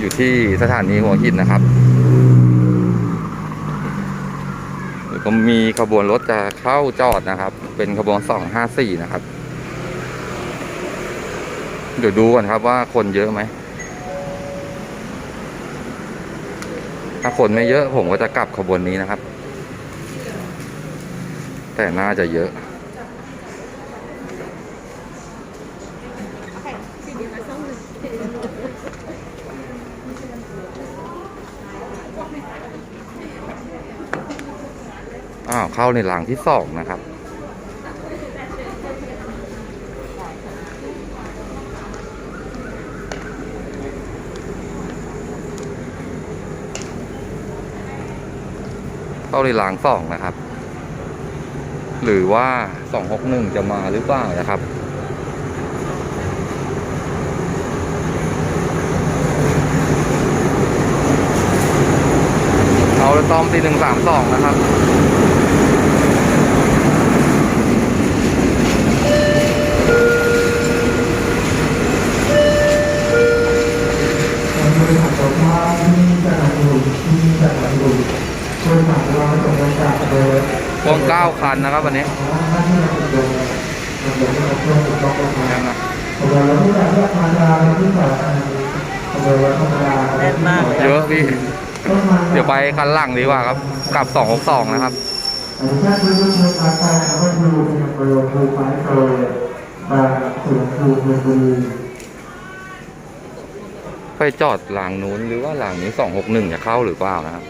อยู่ที่สถานีหัวหินนะครับก็มีขบวนรถจะเข้าจอดนะครับ เป็นขบวนสองห้าสี่นะครับ เดี๋ยวดูก่อนครับว่าคนเยอะไหม ถ้าคนไม่เยอะผมก็จะกลับขบวนนี้นะครับ แต่น่าจะเยอะ เข้าในหลังที่สองนะครับ เข้าในหลังสองนะครับ หรือว่าสองหกหนึ่งจะมาหรือเปล่านะครับเอาละตอมตีหนึ่งสามสองนะครับริษัทของท่าที่จะนำอยู่ที่จะนำอยู่บริษัทเราตรงกลางโดย พวงเก้าคันนะครับวันนี้ท่านที่เราติดโดยมันจะไม่ต้องเพิ่มอีกรอบนะคนั่รันบนะขบวนรถที่แบบว่าธรรมดาที่สองขบวนรถธรรมดาแน่นมากเลยเยอะพี่ เดี๋ยวไปคันหลังดีกว่าครับ กลับสองหกสองนะครับอันนี้ถ้าคุณผู้ชมมาใช้แล้วก็ดูเป็นบริเวณภูไม้โปรยบางส่วนภูเมืองบุรีไปจอดหลังนู้นหรือว่าหลังนี้สองหกหนึ่งจะเข้าหรือเปล่านะครับ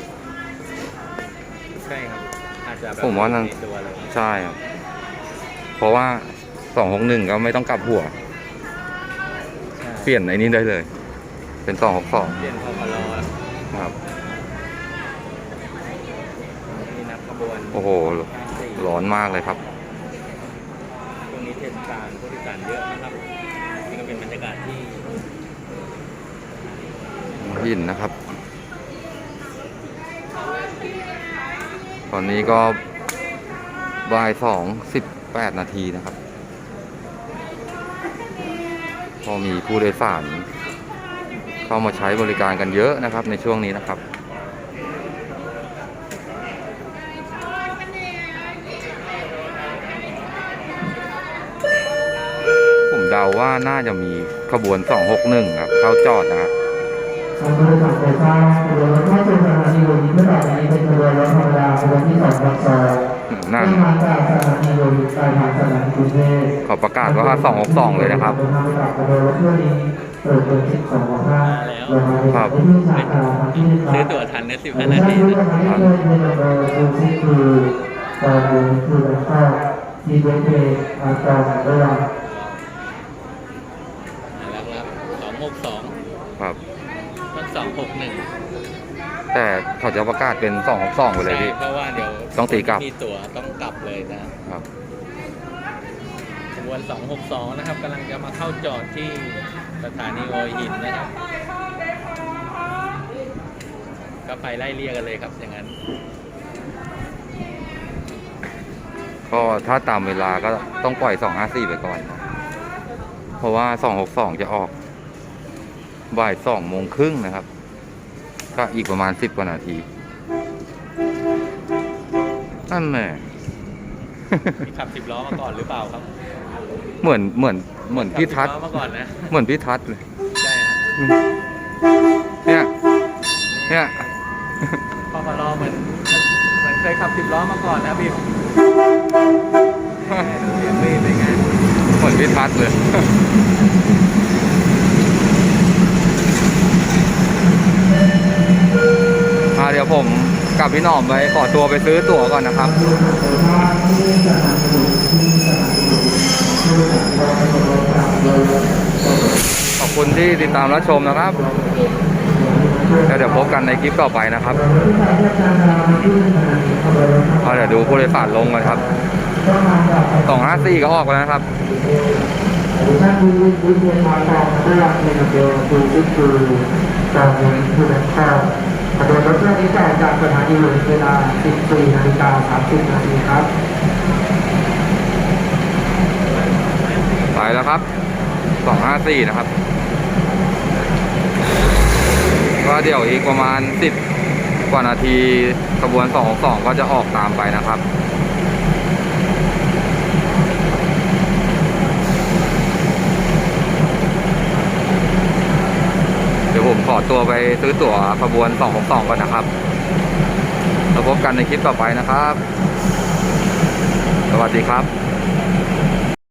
ใช่ครับอาจจะแบบผมว่านั่นตัวเลยใช่ครับ เพราะว่าสองหกหนึ่งก็ไม่ต้องกลับหัว ใช่เปลี่ยนไอ้นี้ได้เลย เป็นสองหกสองเปลี่ยนพอพลอครับ นี่นับขบวนโอ้โหร้อนมากเลยครับ ตรงนี้เทศกาลผู้โดยสารเยอะนะครับนี่ก็เป็นบรรยากาศที่ หินนะครับ ตอนนี้ก็บ่ายสองสิบแปดนาทีนะครับพอมีผู้โดยสาร เข้ามาใช้บริการกันเยอะนะครับในช่วงนี้นะครับผมเดาว่าน่าจะมีขบวน 261 ครับ เข้าจอดนะครับ นี้เป็นขบวนรถธรรมดาขบวนที่สองรับซอยนั่นที่มาจากสถานีบริปลายทางสถานีกรุงเทพเขาประกาศว่า262เลยนะครับเดินทางไปกับขบวนรถเที่ยวนี้เปิดเป็นสิบของวันห้ามาแล้วลงมาในครับที่สาขาทางที่หนึ่งครับซื้อตั๋วทันในสิบท่าห้านนาทีผู้นะชมที่เคยเป็นเบอร์ดูที่คือตอนนี้คือแล้วก็ที่เบเกอาตอนระหว่างแล้วครับสองหกสองครับ แต่เขาจะประกาศเป็น262ไปเลยพี่เพราะว่าเดี๋ยวต้องตีกลับ มีตั๋วต้องกลับเลยนะครับ ขบวนสองหกสองนะครับกำลังจะมาเข้าจอดที่สถานีโอหินนะครับ ก็ไปไล่เรียกกันเลยครับอย่างนั้น ก็ถ้าตามเวลาก็ต้องปล่อย 254 ไปก่อนครับเพราะว่า 262 จะออกบ่าย2โมงครึ่งนะครับ ก็อีกประมาณ10กว่านาทีนั่นแหละมีขับสิบล้อมาก่อนหรือเปล่าครับ เหมือนเหมือนเหมือนพี่ทัศน์ขับสิบล้อมาก่อนนะเหมือนพี่ทัศน์เลยใช่ครับเนี่ยเนี่ยพอมารอเหมือนเหมือนเคยขับสิบล้อมาก่อนนะพี่เสียงรีบเป็นไงเหมือนพี่ทัศน์เลย อ่าเดี๋ยวผม กับพี่หน่อมไปขอตัวไปซื้อตั๋วก่อนนะครับ ขอบคุณที่ติดตามรับชมนะครับแล้วเดี๋ยวพบกันในคลิปต่อไปนะครับเอาเดี๋ยวดูผู้โดยสารลงกันครับสองห้าสี่ก็ออกแล้วนะครับท่านผู้วิเชียนมาตองได้รับเงินเดือนคือที่คือตอนนี้คือแบงค์ข้าว ขบวนรถเที่ยวนี้จะออกจากสถานีหลวงเวลา 14นาฬิกา30นาทีครับ ไปแล้วครับ 254 นะครับ ก็เดี๋ยวอีกประมาณ 10 กว่านาทีขบวน 262 ก็จะออกตามไปนะครับ เดี๋ยว ผมขอตัวไปซื้อตั๋วขบวน 262 ก่อนนะครับแล้วพบกันในคลิปต่อไปนะครับ สวัสดีครับ